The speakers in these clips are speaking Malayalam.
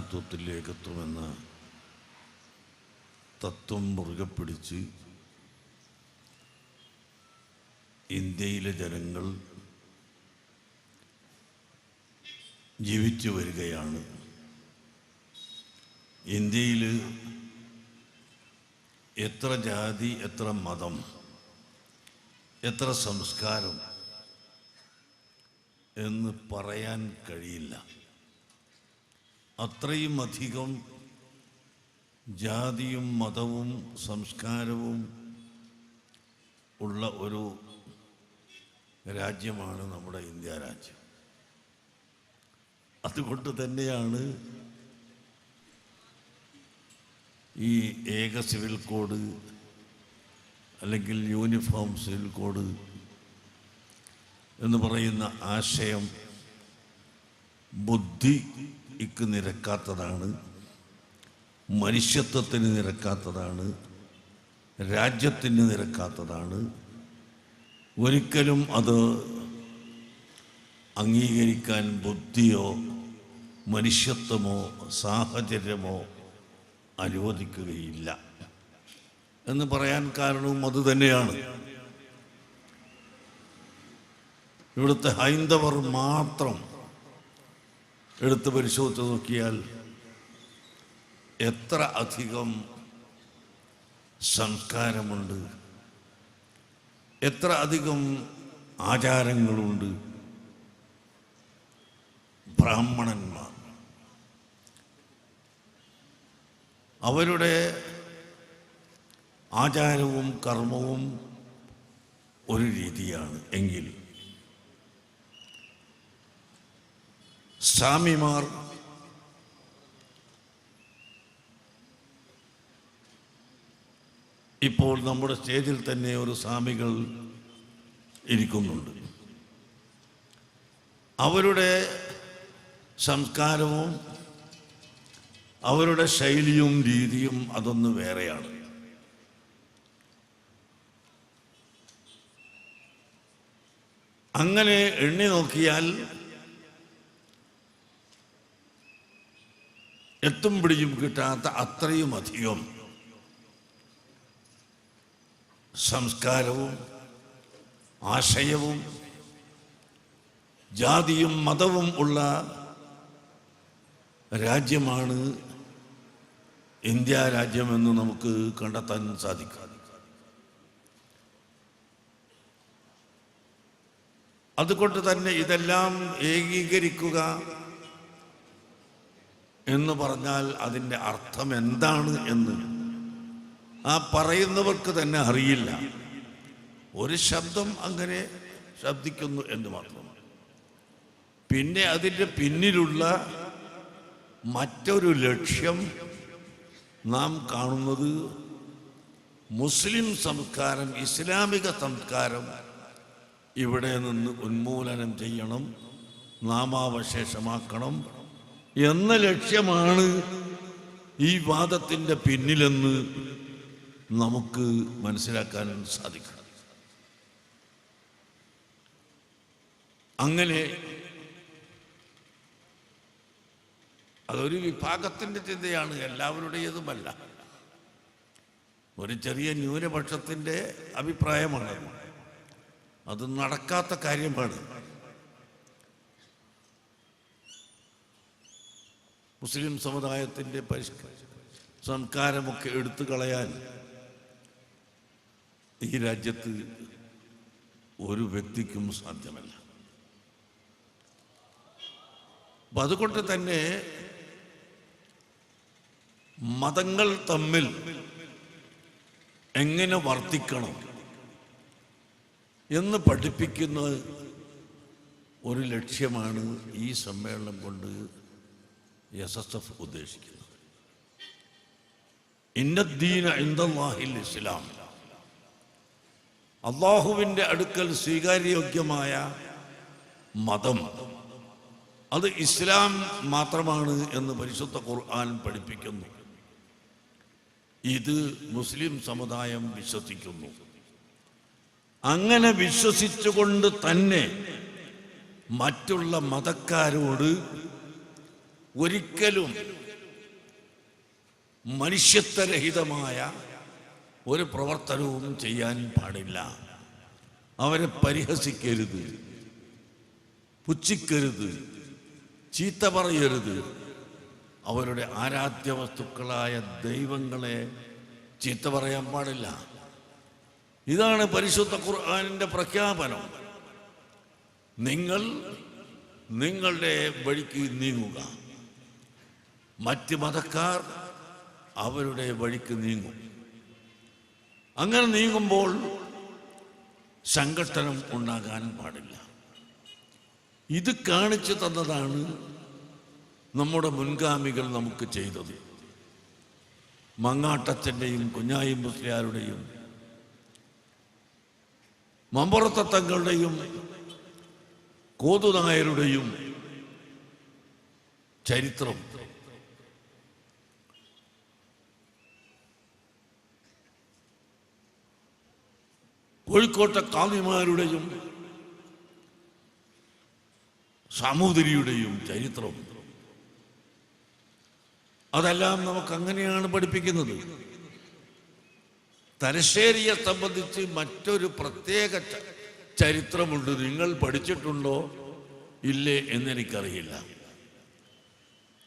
നാനാത്വത്തിലേക്ക് ഏകത്വമെന്ന തത്വം മുറുകെ പിടിച്ച് ഇന്ത്യയിലെ ജനങ്ങൾ ജീവിച്ചു വരികയാണ്. ഇന്ത്യയിൽ എത്ര ജാതി എത്ര മതം എത്ര സംസ്കാരം എന്ന് പറയാൻ കഴിയില്ല. അത്രയും അധികം ജാതിയും മതവും സംസ്കാരവും ഉള്ള ഒരു രാജ്യമാണ് നമ്മുടെ ഇന്ത്യ രാജ്യം. അതുകൊണ്ട് തന്നെയാണ് ഈ ഏക സിവിൽ കോഡ് അല്ലെങ്കിൽ യൂണിഫോം സിവിൽ കോഡ് എന്ന് പറയുന്ന ആശയം ബുദ്ധിക്ക് നിരക്കാത്തതാണ് മനുഷ്യത്വത്തിന് നിരക്കാത്തതാണ് രാജ്യത്തിന് നിരക്കാത്തതാണ്. ഒരിക്കലും അത് അംഗീകരിക്കാൻ ബുദ്ധിയോ മനുഷ്യത്വമോ സാഹചര്യമോ അനുവദിക്കുകയില്ല. എന്ന് പറയാൻ കാരണവും അത് തന്നെയാണ്. ഇവിടുത്തെ ഹൈന്ദവർ മാത്രം എടുത്ത് പരിശോധിച്ച് നോക്കിയാൽ എത്ര അധികം സംസ്കാരമുണ്ട് എത്ര അധികം ആചാരങ്ങളുണ്ട്. ബ്രാഹ്മണന്മാർ അവരുടെ ആചാരവും കർമ്മവും ഒരു രീതിയാണ്. എങ്കിൽ സ്വാമിമാർ. ഇപ്പോൾ നമ്മുടെ സ്റ്റേജിൽ തന്നെ ഒരു സ്വാമികൾ ഇരിക്കുന്നുണ്ട്. അവരുടെ സംസ്കാരവും അവരുടെ ശൈലിയും രീതിയും അതൊന്ന് വേറെയാണ്. അങ്ങനെ എണ്ണി നോക്കിയാൽ എത്തും പിടിയും കിട്ടാത്ത അത്രയും അധികം സംസ്കാരവും ആശയവും ജാതിയും മതവും ഉള്ള രാജ്യമാണ് ഇന്ത്യ രാജ്യമെന്ന് നമുക്ക് കണ്ടെത്താൻ സാധിക്കും. അതുകൊണ്ട് തന്നെ ഇതെല്ലാം ഏകീകരിക്കുക എന്ന് പറഞ്ഞാൽ അതിന്റെ അർത്ഥം എന്താണ് എന്ന് ആ പറയുന്നവർക്ക് തന്നെ അറിയില്ല. ഒരു ശബ്ദം അങ്ങനെ ശബ്ദിക്കുന്നു എന്ന് മാത്രം. പിന്നെ അതിന്റെ പിന്നിലുള്ള മറ്റൊരു ലക്ഷ്യം നാം കാണുന്നത് മുസ്ലിം സംസ്കാരം ഇസ്ലാമിക സംസ്കാരം ഇവിടെ നിന്ന് ഉന്മൂലനം ചെയ്യണം നാമാവശേഷമാക്കണം. എന്ന ലക്ഷ്യമാണ് ഈ വാദത്തിന്റെ പിന്നിലെന്ന് നമുക്ക് മനസ്സിലാക്കാൻ സാധിക്കും. അങ്ങനെ അതൊരു വിഭാഗത്തിന്റെ ചിന്തയാണ് എല്ലാവരുടേതുമല്ല. ഒരു ചെറിയ ന്യൂനപക്ഷത്തിന്റെ അഭിപ്രായമാണ്. അത് നടക്കാത്ത കാര്യമാണ്. മുസ്ലിം സമുദായത്തിന്റെ പരിഷ്ക സംസ്കാരമൊക്കെ എടുത്തു കളയാൻ ഈ രാജ്യത്ത് ഒരു വ്യക്തിക്കും സാധ്യമല്ല. അപ്പം അതുകൊണ്ട് തന്നെ മതങ്ങൾ തമ്മിൽ എങ്ങനെ വർത്തിക്കണം എന്ന് പഠിപ്പിക്കുന്ന ഒരു ലക്ഷ്യമാണ് ഈ സമ്മേളനം കൊണ്ട് എസ് എസ് എഫ് ഉദ്ദേശിക്കുന്നത് ഇന്നദ്ദീന ഇസ്ലാം. അടുക്കൽ സ്വീകാര്യോഗ്യമായ മതം. അത് ഇസ്ലാം മാത്രമാണ് എന്ന് പരിശുദ്ധ ഖുർആൻ പഠിപ്പിക്കുന്നു. ഇത് മുസ്ലിം സമുദായം വിശ്വസിക്കുന്നു. അങ്ങനെ വിശ്വസിച്ചുകൊണ്ട് തന്നെ മറ്റുള്ള മതക്കാരോട് ഒരിക്കലും മനുഷ്യത്വരഹിതമായ ഒരു പ്രവർത്തനവും ചെയ്യാൻ പാടില്ല. അവരെ പരിഹസിക്കരുത്. പുച്ഛിക്കരുത്. ചീത്ത പറയരുത്. അവരുടെ ആരാധ്യ വസ്തുക്കളായ ദൈവങ്ങളെ ചീത്ത പറയാൻ പാടില്ല. ഇതാണ് പരിശുദ്ധ ഖുർആാനിന്റെ പ്രഖ്യാപനം. നിങ്ങൾ നിങ്ങളുടെ വഴിക്ക് നീങ്ങുക. മറ്റ് മതക്കാർ അവരുടെ വഴിക്ക് നീങ്ങും. അങ്ങനെ നീങ്ങുമ്പോൾ സംഘട്ടനം ഉണ്ടാകാൻ പാടില്ല. ഇത് കാണിച്ചു തന്നതാണ് നമ്മുടെ മുൻഗാമികൾ നമുക്ക് ചെയ്തത്. മങ്ങാട്ടച്ചന്റെയും കുഞ്ഞായി മുസ്ലിയാരുടെയും മമ്പുറത്തത്തങ്ങളുടെയും കോതുനായരുടെയും ചരിത്രം കോഴിക്കോട്ടെ കാന്നിമാരുടെയും സാമൂതിരിയുടെയും ചരിത്രം. അതെല്ലാം നമുക്ക് അങ്ങനെയാണ് പഠിപ്പിക്കുന്നത്. തലശ്ശേരിയെ സംബന്ധിച്ച് മറ്റൊരു പ്രത്യേക ചരിത്രമുണ്ട്. നിങ്ങൾ പഠിച്ചിട്ടുണ്ടോ? ഇല്ലേ എന്നെനിക്കറിയില്ല.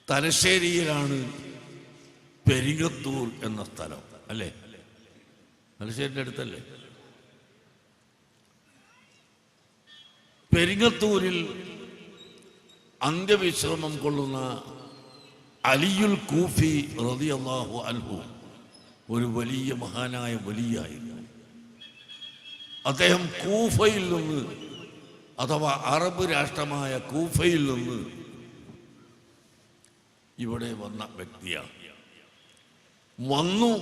തലശ്ശേരിയിലാണ് പെരിങ്ങത്തൂർ എന്ന സ്ഥലം. അല്ലേ? തലശ്ശേരിന്റെ അടുത്തല്ലേ? പെരിങ്ങത്തൂരിൽ അന്ത്യവിശ്രമം കൊള്ളുന്ന അലിയുൽ കൂഫി റതി അള്ളാഹു അൽഹു ഒരു വലിയ മഹാനായ വലിയായിരുന്നു. അദ്ദേഹം കൂഫയിൽ നിന്ന് അഥവാ അറബ് രാഷ്ട്രമായ കൂഫയിൽ നിന്ന് ഇവിടെ വന്ന വ്യക്തിയാണ്. വന്നു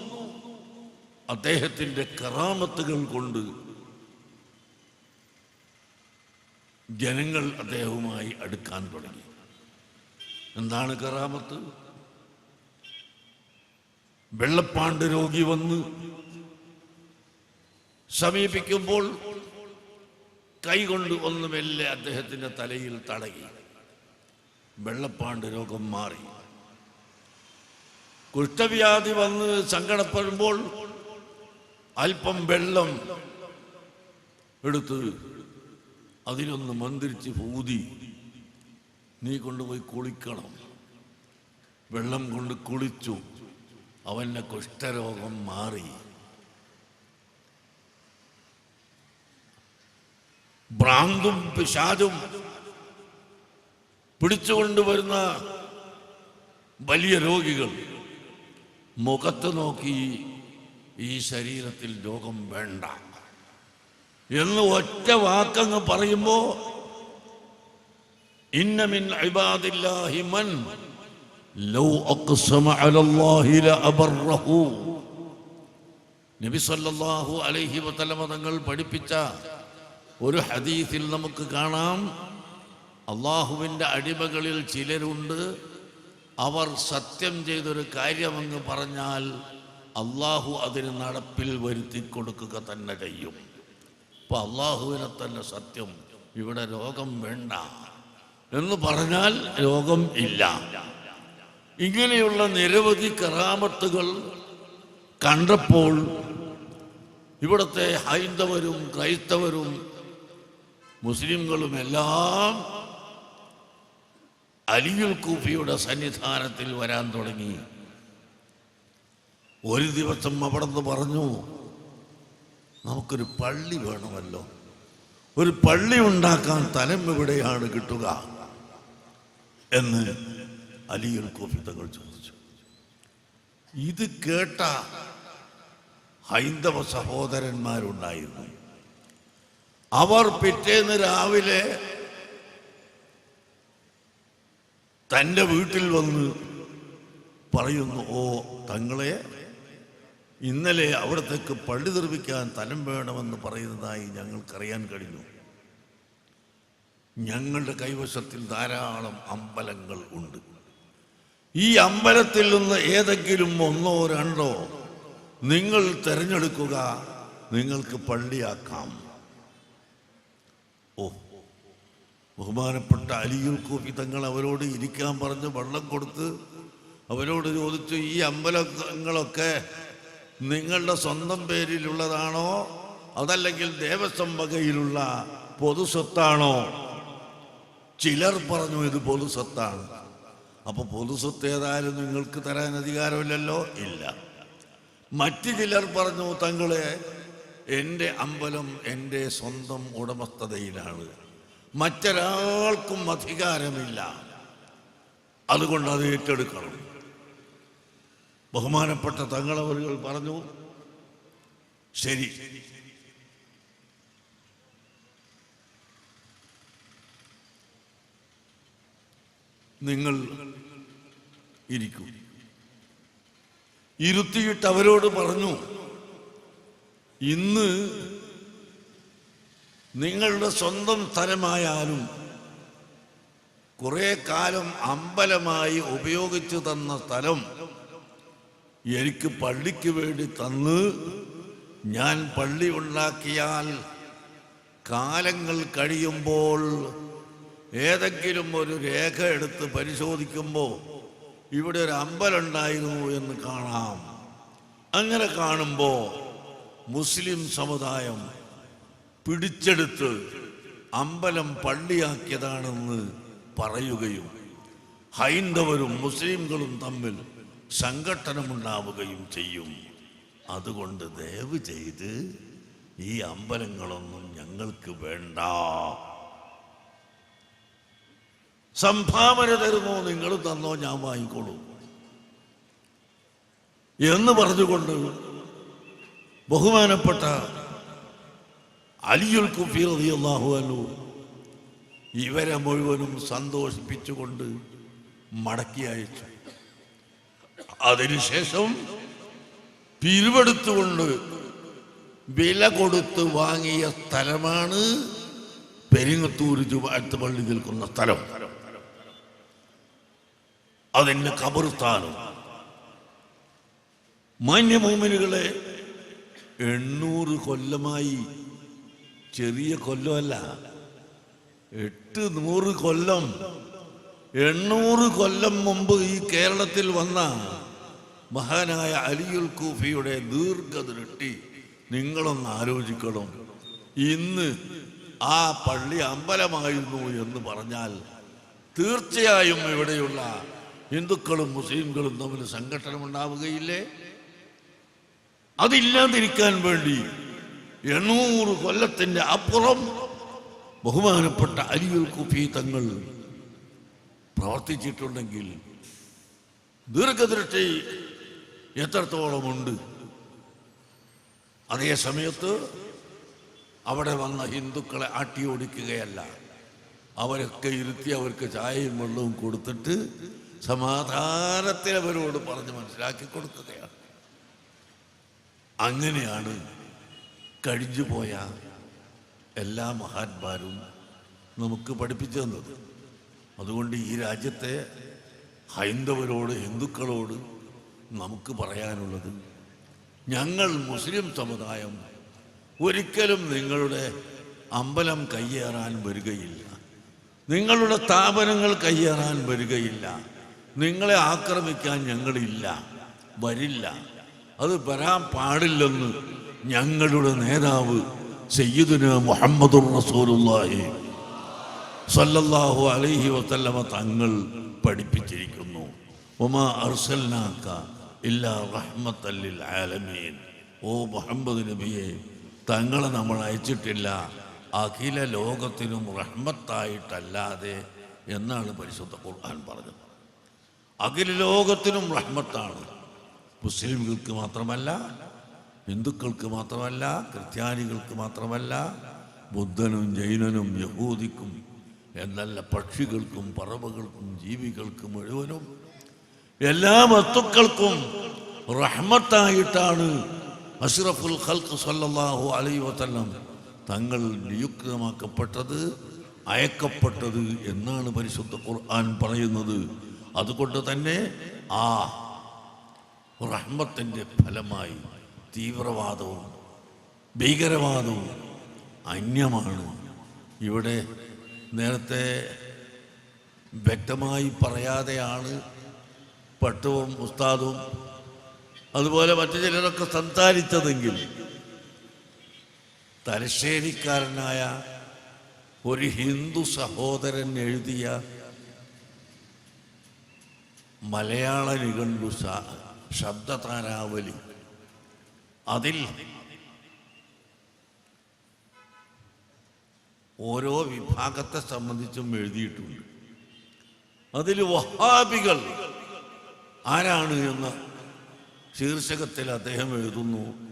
അദ്ദേഹത്തിന്റെ കറാമത്തുകൾ കൊണ്ട് ജനങ്ങൾ അദ്ദേഹവുമായി അടുക്കാൻ തുടങ്ങി. എന്താണ് കറാമത്ത്? വെള്ളപ്പാണ്ട് രോഗി വന്ന് സമീപിക്കുമ്പോൾ കൈകൊണ്ട് ഒന്ന് മെല്ലെ അദ്ദേഹത്തിന്റെ തലയിൽ തടകി. വെള്ളപ്പാണ്ട് രോഗം മാറി. കുഷ്ഠവ്യാധി വന്ന് സങ്കടപ്പെടുമ്പോൾ അല്പം വെള്ളം എടുത്ത് അതിലൊന്ന് മന്ത്രിച്ച് ഊതി. നീ കൊണ്ടുപോയി കുളിക്കണം. വെള്ളം കൊണ്ട് കുളിച്ചു. അവന്റെ കുഷ്ഠരോഗം മാറി. ഭ്രാന്തും പിശാചും പിടിച്ചുകൊണ്ടുവരുന്ന വലിയ രോഗികൾ മുഖത്ത് നോക്കി ഈ ശരീരത്തിൽ രോഗം വേണ്ട. എന്ന് ഒറ്റ വാക്കങ്ങ് പറയുമ്പോ ഇന്നമിൻ ഇബാദില്ലാഹി മൻ ലൗ അഖ്സമ അലല്ലാഹി ലഅബറഹു നബി സല്ലല്ലാഹു അലൈഹി വസല്ലമ തങ്ങൾ പഠിപ്പിച്ച ഒരു ഹദീസിൽ നമുക്ക് കാണാം. അള്ളാഹുവിന്റെ അടിമകളിൽ ചിലരുണ്ട്. അവർ സത്യം ചെയ്തൊരു കാര്യമെന്ന് പറഞ്ഞാൽ അള്ളാഹു അതിന് നടപ്പിൽ വരുത്തി കൊടുക്കുക തന്നെ ചെയ്യും. ഇപ്പൊ അള്ളാഹുവിനെ തന്നെ സത്യം. ഇവിടെ രോഗം വേണ്ട. എന്ന് പറഞ്ഞാൽ രോഗം ഇല്ല. ഇങ്ങനെയുള്ള നിരവധി കറാമത്തുകൾ കണ്ടപ്പോൾ ഇവിടുത്തെ ഹൈന്ദവരും ക്രൈസ്തവരും മുസ്ലിങ്ങളും എല്ലാം അലിയുൽ കൂഫിയുടെ സന്നിധാനത്തിൽ വരാൻ തുടങ്ങി. ഒരു ദിവസം അവിടെ നിന്ന് പറഞ്ഞു നമുക്കൊരു പള്ളി വേണമല്ലോ. ഒരു പള്ളി ഉണ്ടാക്കാൻ തലം എവിടെയാണ് കിട്ടുക? എന്ന് അലിയുൽ കോഫി തങ്ങൾ ചോദിച്ചു. ഇത് കേട്ട ഹൈന്ദവ സഹോദരന്മാരുണ്ടായിരുന്നു. അവർ പിറ്റേന്ന് രാവിലെ തന്റെ വീട്ടിൽ വന്ന് പറയുന്നു ഓ തങ്ങളെ ഇന്നലെ അവിടത്തേക്ക് പള്ളി നിർമ്മിക്കാൻ തലം വേണമെന്ന് പറയുന്നതായി ഞങ്ങൾക്കറിയാൻ കഴിഞ്ഞു. ഞങ്ങളുടെ കൈവശത്തിൽ ധാരാളം അമ്പലങ്ങൾ ഉണ്ട്. ഈ അമ്പലത്തിൽ നിന്ന് ഏതെങ്കിലും ഒന്നോ രണ്ടോ നിങ്ങൾ തിരഞ്ഞെടുക്കുക നിങ്ങൾക്ക് പള്ളിയാക്കാം. ഓ ബഹുമാനപ്പെട്ട അലിയുൽ കോഫി തങ്ങൾ അവരോട് ഇരിക്കാൻ പറഞ്ഞ് വെള്ളം കൊടുത്ത് അവരോട് ചോദിച്ചു ഈ അമ്പലങ്ങളൊക്കെ നിങ്ങളുടെ സ്വന്തം പേരിലുള്ളതാണോ? അതല്ലെങ്കിൽ ദേവസ്വം വകയിലുള്ള പൊതുസ്വത്താണോ ചിലർ പറഞ്ഞു ഇത് പൊതുസ്വത്താണ് അപ്പൊ പൊതുസ്വത്ത് ഏതായാലും നിങ്ങൾക്ക് തരാൻ അധികാരമില്ലല്ലോ? ഇല്ല. മറ്റു ചിലർ പറഞ്ഞു തങ്ങളെ എന്റെ അമ്പലം എന്റെ സ്വന്തം ഉടമസ്ഥതയിലാണ്. മറ്റൊരാൾക്കും അധികാരമില്ല. അതുകൊണ്ട് അത് ഏറ്റെടുക്കണം. ബഹുമാനപ്പെട്ട തങ്ങളവരുകൾ പറഞ്ഞു ശരി. നിങ്ങൾ ഇരിക്കൂ. ഇരുത്തിയിട്ട് അവരോട് പറഞ്ഞു ഇന്ന് നിങ്ങളുടെ സ്വന്തം സ്ഥലമായാലും കുറെ കാലം അമ്പലമായി ഉപയോഗിച്ചു തന്ന സ്ഥലം എനിക്ക് പള്ളിക്ക് വേണ്ടി തന്ന് ഞാൻ പള്ളി ഉണ്ടാക്കിയാൽ കാലങ്ങൾ കഴിയുമ്പോൾ ഏതെങ്കിലും ഒരു രേഖ എടുത്ത് പരിശോധിക്കുമ്പോൾ ഇവിടെ ഒരു അമ്പലുണ്ടായിരുന്നു എന്ന് കാണാം. അങ്ങനെ കാണുമ്പോൾ മുസ്ലിം സമുദായം പിടിച്ചെടുത്ത് അമ്പലം പള്ളിയാക്കിയതാണെന്ന് പറയുകയും ഹൈന്ദവരും മുസ്ലിംകളും തമ്മിൽ സംഘട്ടനമുണ്ടാവുകയും ചെയ്യും. അതുകൊണ്ട് ദയവ് ചെയ്ത് ഈ അമ്പലങ്ങളൊന്നും ഞങ്ങൾക്ക് വേണ്ട. സംഭാവന തരുമോ നിങ്ങൾ തന്നോ ഞാൻ വാങ്ങിക്കോളൂ. എന്ന് പറഞ്ഞുകൊണ്ട് ബഹുമാനപ്പെട്ട അലിയുൽ കുഫി റളിയല്ലാഹു അൻഹു ഇവരെ മുഴുവനും സന്തോഷിപ്പിച്ചുകൊണ്ട് മടക്കി അയച്ചു. അതിനുശേഷം പിരിവെടുത്തുകൊണ്ട് വില കൊടുത്ത് വാങ്ങിയ സ്ഥലമാണ് പെരിങ്ങത്തൂർ ജുമാഅത്ത് പള്ളി നിൽക്കുന്ന സ്ഥലം. അതിന്റെ കബർസ്ഥാനം. മാന്യമോമിനുകളെ എണ്ണൂറ് കൊല്ലമായി. ചെറിയ കൊല്ലമല്ല. എട്ട് നൂറ് കൊല്ലം. എണ്ണൂറ് കൊല്ലം മുമ്പ് ഈ കേരളത്തിൽ വന്ന മഹാനായ അലിയുൽ കൂഫിയുടെ ദീർഘദൃഷ്ടി നിങ്ങളൊന്ന് ആലോചിക്കണം. ഇന്ന് ആ പള്ളി അമ്പലമായിരുന്നു എന്ന് പറഞ്ഞാൽ തീർച്ചയായും ഇവിടെയുള്ള ഹിന്ദുക്കളും മുസ്ലിംകളും തമ്മിൽ സംഘട്ടനം ഉണ്ടാവുകയില്ലേ അതില്ലാതിരിക്കാൻ വേണ്ടി എണ്ണൂറ് കൊല്ലത്തിന്റെ അപ്പുറം ബഹുമാനപ്പെട്ട അലിയുൽ കുഫി തങ്ങൾ പ്രവർത്തിച്ചിട്ടുണ്ടെങ്കിൽ ദീർഘദൃഷ്ടി എത്രത്തോളമുണ്ട്? അതേ സമയത്ത് അവിടെ വന്ന ഹിന്ദുക്കളെ ആട്ടിയോടിക്കുകയല്ല. അവരൊക്കെ ഇരുത്തി അവർക്ക് ചായയും വെള്ളവും കൊടുത്തിട്ട് സമാധാനത്തിൽ അവരോട് പറഞ്ഞ് മനസ്സിലാക്കി കൊടുക്കുകയാണ്. അങ്ങനെയാണ് കഴിഞ്ഞുപോയ എല്ലാ മഹാന്മാരും നമുക്ക് പഠിപ്പിച്ചു തന്നത്. അതുകൊണ്ട് ഈ രാജ്യത്തെ ഹൈന്ദവരോട് ഹിന്ദുക്കളോട് നമുക്ക് പറയാനുള്ളത് ഞങ്ങൾ മുസ്ലിം സമുദായം ഒരിക്കലും നിങ്ങളുടെ അമ്പലം കയ്യേറാൻ വരികയില്ല. നിങ്ങളുടെ സ്ഥാപനങ്ങൾ കയ്യേറാൻ വരികയില്ല. നിങ്ങളെ ആക്രമിക്കാൻ ഞങ്ങളില്ല. വരില്ല. അത് വരാൻ പാടില്ലെന്ന് ഞങ്ങളുടെ നേതാവ് സയ്യിദിന് മുഹമ്മദുർ റസൂലുള്ളാഹി സല്ലല്ലാഹു അലൈഹി വസല്ലമ തങ്ങൾ പഠിപ്പിച്ചിരിക്കുന്നു. ഉമാ അർസൽനാക്ക ഇല്ലാ റഹ്മത്തല്ലിൽ ആലമീൻ ഓ മുഹമ്മദ് നബിയെ തങ്ങളെ നമ്മൾ അയച്ചിട്ടില്ല. അഖില ലോകത്തിനും റഹ്മത്തായിട്ടല്ലാതെ എന്നാണ് പരിശുദ്ധ ഖുർആൻ പറഞ്ഞത്. അഖില ലോകത്തിനും റഹ്മത്താണ്. മുസ്ലിംകൾക്ക് മാത്രമല്ല ഹിന്ദുക്കൾക്ക് മാത്രമല്ല ക്രിസ്ത്യാനികൾക്ക് മാത്രമല്ല ബുദ്ധനും ജൈനനും യഹൂദിക്കും എന്നല്ല പക്ഷികൾക്കും പറവകൾക്കും ജീവികൾക്കും മുഴുവനും എല്ലാ വസ്തുക്കൾക്കും റഹ്മത്തായിട്ടാണ് അഷ്റഫുൽ ഖൽഖ് സല്ലല്ലാഹു അലൈഹി വസല്ലം തങ്ങൾ നിയുക്തമാക്കപ്പെട്ടത് അയക്കപ്പെട്ടത് എന്നാണ് പരിശുദ്ധ ഖുർആൻ പറയുന്നത്. അതുകൊണ്ട് തന്നെ ആ റഹ്മത്തിന്റെ ഫലമായി തീവ്രവാദവും ഭീകരവാദവും അന്യമാണ്. ഇവിടെ നേരത്തെ വ്യക്തമായി പറയാതെയാണ് പട്ടുവും ഉസ്താദും അതുപോലെ മറ്റു ചിലരൊക്കെ സംസാരിച്ചതെങ്കിൽ തലശ്ശേരിക്കാരനായ ഒരു ഹിന്ദു സഹോദരൻ എഴുതിയ മലയാള നിഘണ്ടു ശബ്ദതാരാവലി. അതിൽ ഓരോ വിഭാഗത്തെ സംബന്ധിച്ചും എഴുതിയിട്ടുണ്ട്. അതിൽ വഹാബികൾ ആരാണ് എന്ന ശീർഷകത്തിൽ അദ്ദേഹം എഴുതുന്നു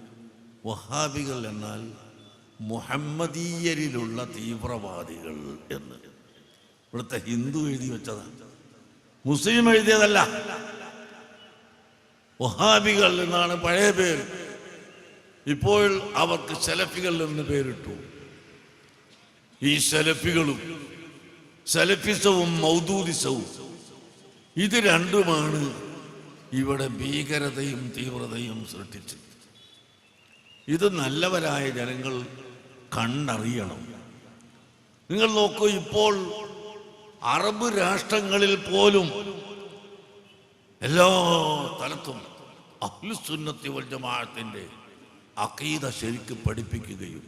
വഹാബികൾ എന്നാൽ മുഹമ്മദീയരിലുള്ള തീവ്രവാദികൾ എന്ന്. ഇവിടുത്തെ ഹിന്ദു എഴുതി വെച്ചതാണ്. മുസ്ലിം എഴുതിയതല്ല. വഹാബികൾ എന്നാണ് പഴയ പേര്. ഇപ്പോൾ അവർക്ക് സെലഫികൾ എന്ന് പേരിട്ടു. ഈ സെലഫികളും സെലഫിസവും മൗദൂദിസവും ഇത് രണ്ടുമാണ് ഇവിടെ ഭീകരതയും തീവ്രതയും സൃഷ്ടിച്ചു. ഇത് നല്ലവരായ ജനങ്ങൾ കണ്ടറിയണം. നിങ്ങൾ നോക്കൂ ഇപ്പോൾ അറബ് രാഷ്ട്രങ്ങളിൽ പോലും എല്ലാ സ്ഥലത്തും അഹ്ലുസുന്നത്തി വൽ ജമാഅത്തിന്റെ അക്കീത ശരിക്ക് പഠിപ്പിക്കുകയും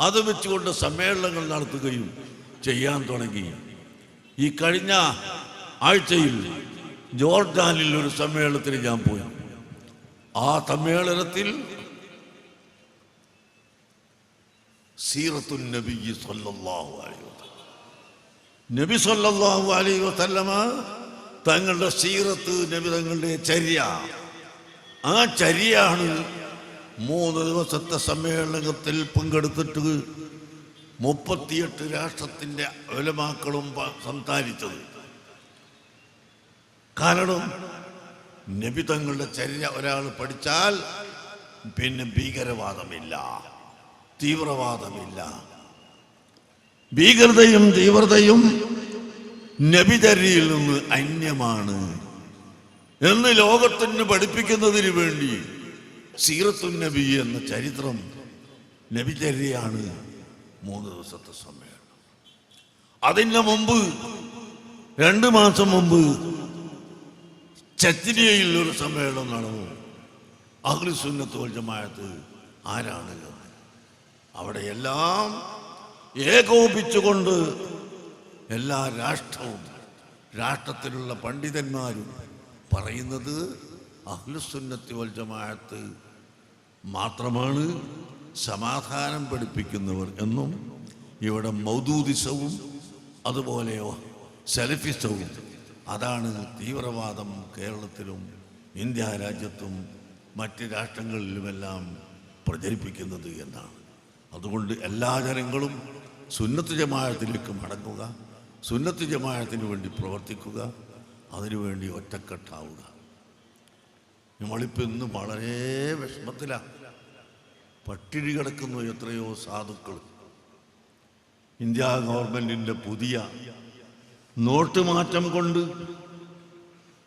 അത് വെച്ചുകൊണ്ട് സമ്മേളനങ്ങൾ നടത്തുകയും ചെയ്യാൻ തുടങ്ങി. ഈ കഴിഞ്ഞ ആഴ്ചയിൽ ജോർഡാനിൽ ഒരു സമ്മേളനത്തിന് ഞാൻ പോയി. ആ സമ്മേളനത്തിൽ സീറത്തു നബി സല്ലല്ലാഹു അലൈഹി നബി സല്ലല്ലാഹു അലൈഹി വസല്ലമ തങ്ങളുടെ സീറത്ത് നബി തങ്ങളുടെ ചര്യ. ആ ചര്യാണ് മൂന്ന് ദിവസത്തെ സമ്മേളനത്തിൽ പങ്കെടുത്തിട്ട് മുപ്പത്തിയെട്ട് രാഷ്ട്രത്തിന്റെ ഉലമാക്കളും പ- സംസാരിച്ചത്. കാരണം നബി തങ്ങളുടെ ചര്യ ഒരാൾ പഠിച്ചാൽ പിന്നെ ഭീകരവാദമില്ല തീവ്രവാദമില്ല. ഭീകരതയും തീവ്രതയും നബിചര്യയിൽ നിന്ന് അന്യമാണ്. എന്ന് ലോകത്തിന് പഠിപ്പിക്കുന്നതിന് വേണ്ടി സീറത്തുൻ നബി എന്ന ചരിത്രം നബിചര്യയാണ് മൂന്ന് ദിവസത്തെ സമ്മേളനം. അതിന് മുമ്പ് രണ്ട് മാസം മുമ്പ് ചത്തിരിയയിൽ ഒരു സമ്മേളനം നടന്നു. അഗ്നിസുന്നത്തോൽ വൽ ജമാഅത്ത് ആരാണ് അവിടെ എല്ലാം ഏകോപിച്ചുകൊണ്ട് എല്ലാ രാഷ്ട്രവും രാഷ്ട്രത്തിലുള്ള പണ്ഡിതന്മാരും പറയുന്നത് അഹ്ലുസുന്നത്തി വൽ ജമാഅത്ത് മാത്രമാണ് സമാധാനം പഠിപ്പിക്കുന്നവർ എന്നും ഇവിടെ മൗദൂദിസവും അതുപോലെയോ സെലഫിസവും അതാണ് തീവ്രവാദം കേരളത്തിലും ഇന്ത്യ രാജ്യത്തും മറ്റ് രാഷ്ട്രങ്ങളിലുമെല്ലാം പ്രചരിപ്പിക്കുന്നത് എന്നാണ്. അതുകൊണ്ട് എല്ലാ ജനങ്ങളും സുന്നത്ത് ജമായത്തിലേക്ക് മടങ്ങുക സുന്നത്ത് ജമാഅത്തിന് വേണ്ടി പ്രവർത്തിക്കുക അതിനുവേണ്ടി ഒറ്റക്കെട്ടാവുക. നമ്മളിപ്പോൾ ഇന്ന് വളരെ വിഷമത്തിലാണ് പട്ടിണി കിടക്കുന്നു എത്രയോ സാധുക്കൾ ഇന്ത്യ ഗവൺമെന്റിന്റെ പുതിയ നോട്ട് മാറ്റം കൊണ്ട്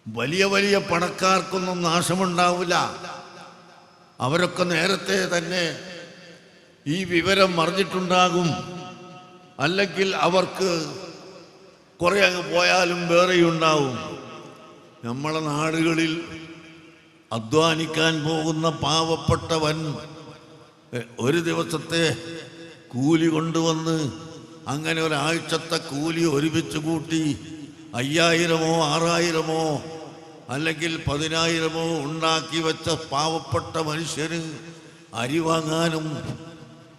വലിയ വലിയ പണക്കാർക്കൊന്നും നാശമുണ്ടാവില്ല. അവരൊക്കെ നേരത്തെ തന്നെ ഈ വിവരം മറിഞ്ഞിട്ടുണ്ടാകും അല്ലെങ്കിൽ അവർക്ക് കുറെ അങ്ങ് പോയാലും വേറെയുണ്ടാവും. നമ്മളെ നാടുകളിൽ അധ്വാനിക്കാൻ പോകുന്ന പാവപ്പെട്ടവൻ ഒരു ദിവസത്തെ കൂലി കൊണ്ടുവന്ന് അങ്ങനെ ഒരാഴ്ചത്തെ കൂലി ഒരുമിച്ച് കൂട്ടി അയ്യായിരമോ ആറായിരമോ അല്ലെങ്കിൽ പതിനായിരമോ ഉണ്ടാക്കി വെച്ച പാവപ്പെട്ട മനുഷ്യന് അരി വാങ്ങാനും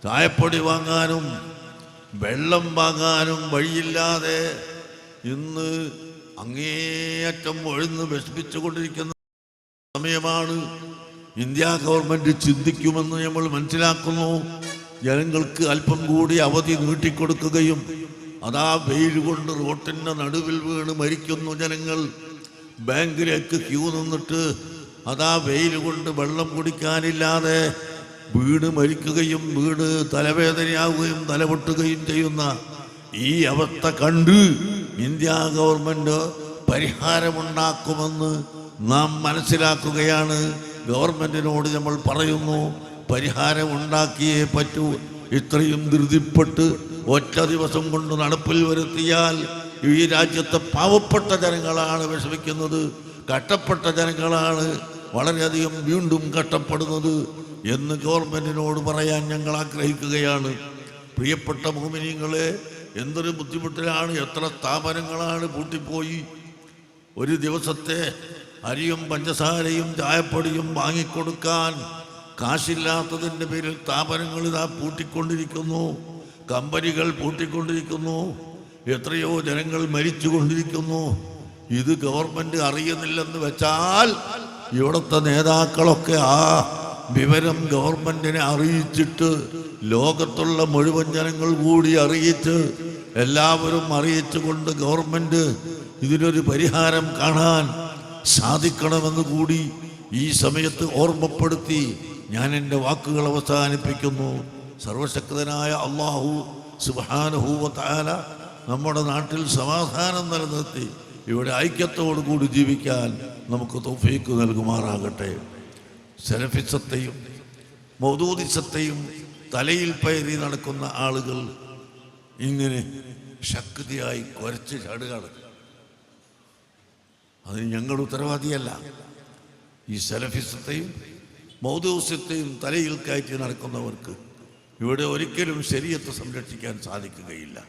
ചായപ്പൊടി വാങ്ങാനും വെള്ളം വാങ്ങാനും വഴിയില്ലാതെ ഇന്ന് അങ്ങേയറ്റം ഒഴിന്ന് വിഷമിച്ചുകൊണ്ടിരിക്കുന്ന സമയമാണ് ഇന്ത്യ ഗവൺമെന്റ് ചിന്തിക്കുമെന്ന് നമ്മൾ മനസ്സിലാക്കുന്നു. ജനങ്ങൾക്ക് അല്പം കൂടി അവധി നീട്ടിക്കൊടുക്കുകയും അതാ വെയിൽ കൊണ്ട് റോട്ടിന്റെ നടുവിൽ വീണ് മരിക്കുന്നു ജനങ്ങൾ. ബാങ്കിലേക്ക് ക്യൂ നിന്നിട്ട് അതാ വെയിൽ കൊണ്ട് വെള്ളം കുടിക്കാനില്ലാതെ വീട് മരിക്കുകയും വീട് തലവേദനയാവുകയും തലപൊട്ടുകയും ചെയ്യുന്ന ഈ അവസ്ഥ കണ്ട് ഇന്ത്യ ഗവൺമെന്റ് പരിഹാരമുണ്ടാക്കുമെന്ന് നാം മനസ്സിലാക്കുകയാണ്. ഗവൺമെന്റിനോട് നമ്മൾ പറയുന്നു പരിഹാരം ഉണ്ടാക്കിയേ പറ്റൂ. ഇത്രയും ധൃതിപ്പെട്ട് ഒറ്റ ദിവസം കൊണ്ട് നടപ്പിൽ വരുത്തിയാൽ ഈ രാജ്യത്തെ പാവപ്പെട്ട ജനങ്ങളാണ് വിഷമിക്കുന്നത്. കഷ്ടപ്പെട്ട ജനങ്ങളാണ് വളരെയധികം വീണ്ടും കഷ്ടപ്പെടുന്നത് എന്ന് ഗവൺമെന്റിനോട് പറയാൻ ഞങ്ങൾ ആഗ്രഹിക്കുകയാണ്. പ്രിയപ്പെട്ട ഭൂമിനിങ്ങളെ എന്തൊരു ബുദ്ധിമുട്ടിലാണ് എത്ര സ്ഥാപനങ്ങളാണ് പൂട്ടിപ്പോയി. ഒരു ദിവസത്തെ അരിയും പഞ്ചസാരയും ചായപ്പൊടിയും വാങ്ങിക്കൊടുക്കാൻ കാശില്ലാത്തതിന്റെ പേരിൽ സ്ഥാപനങ്ങൾ ഇതാ പൂട്ടിക്കൊണ്ടിരിക്കുന്നു. കമ്പനികൾ പൂട്ടിക്കൊണ്ടിരിക്കുന്നു. എത്രയോ ജനങ്ങൾ മരിച്ചുകൊണ്ടിരിക്കുന്നു. ഇത് ഗവൺമെന്റ് അറിയുന്നില്ലെന്ന് വെച്ചാൽ ഇവിടുത്തെ നേതാക്കളൊക്കെ ആ വിവരം ഗവൺമെന്റിനെ അറിയിച്ചിട്ട് ലോകത്തുള്ള മുഴുവൻ ജനങ്ങൾ കൂടി അറിയിച്ച് എല്ലാവരും അറിയിച്ചുകൊണ്ട് ഗവൺമെന്റ് ഇതിനൊരു പരിഹാരം കാണാൻ സാധിക്കണമെന്ന് കൂടി ഈ സമയത്ത് ഓർമ്മപ്പെടുത്തി ഞാൻ എന്റെ വാക്കുകൾ അവസാനിപ്പിക്കുന്നു. സർവശക്തനായ അള്ളാഹു സുബാനുഭൂവത്താല നമ്മുടെ നാട്ടിൽ സമാധാനം നിലനിർത്തി ഇവിടെ ഐക്യത്തോടു കൂടി ജീവിക്കാൻ നമുക്ക് തൗഫീക്ക് നൽകുമാറാകട്ടെ. സെലഫിസത്തെയും മൗദൂദിസത്തെയും തലയിൽ പയറി നടക്കുന്ന ആളുകൾ ഇങ്ങനെ ശക്തിയായി കുരച്ച് ചാടുക അതിന് ഞങ്ങൾ ഉത്തരവാദിയല്ല. ഈ സെലഫിസത്തെയും മൗദൂസ്യത്തെയും തലയിൽ കയറ്റി നടക്കുന്നവർക്ക് ഇവിടെ ഒരിക്കലും ശരീരത്തെ സംരക്ഷിക്കാൻ സാധിക്കുകയില്ല.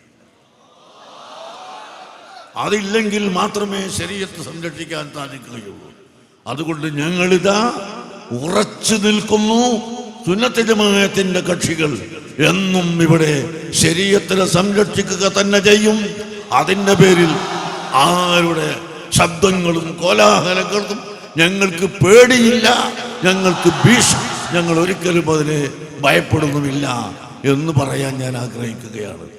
അതില്ലെങ്കിൽ മാത്രമേ ശരീരത്തെ സംരക്ഷിക്കാൻ സാധിക്കുകയുള്ളൂ. അതുകൊണ്ട് ഞങ്ങളിതാ ഉറച്ചു നിൽക്കുന്നു സുന്നത്തി ജമാഅത്തിന്റെ കക്ഷികൾ എന്നും ഇവിടെ ശരീരത്തിനെ സംരക്ഷിക്കുക തന്നെ ചെയ്യും. അതിന്റെ പേരിൽ ആരുടെ ശബ്ദങ്ങളും കോലാഹലങ്ങളും ഞങ്ങൾക്ക് പേടിയില്ല ഞങ്ങൾക്ക് ഭീഷണി. ഞങ്ങൾ ഒരിക്കലും അതിനെ ഭയപ്പെടുന്നുമില്ല എന്ന് പറയാൻ ഞാൻ ആഗ്രഹിക്കുകയാണ്.